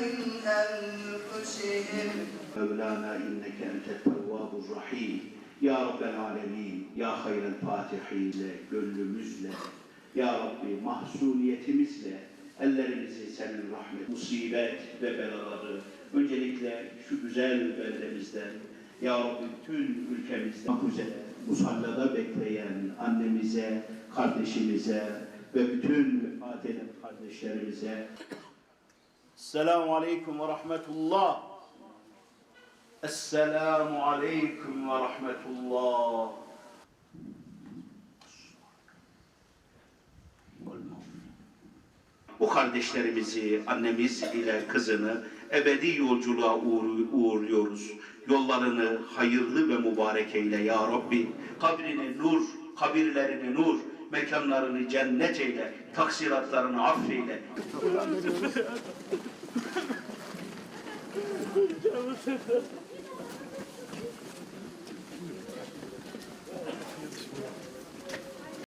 من أنفسهم مولانا إنك أنت التواب الرحيم Ya Rabbel Alemin, Ya Hayrel Fatihiyle, gönlümüzle, Ya Rabbi mahzuniyetimizle ellerimizi senin rahmet, musibet ve belaları öncelikle şu güzel beldemizden, Ya Rabbi bütün ülkemizden üzere musallada bekleyen annemize, kardeşimize ve bütün vefat eden kardeşlerimize Selamun Aleyküm ve Rahmetullah. Esselamu Aleyküm ve Rahmetullah. Bu kardeşlerimizi, annemiz ile kızını ebedi yolculuğa uğur- uğurluyoruz. Yollarını hayırlı ve mübarek eyle ya Rabbi. Kabrini nur, kabirlerini nur, mekanlarını cennet eyle, taksiratlarını affeyle. 全不吃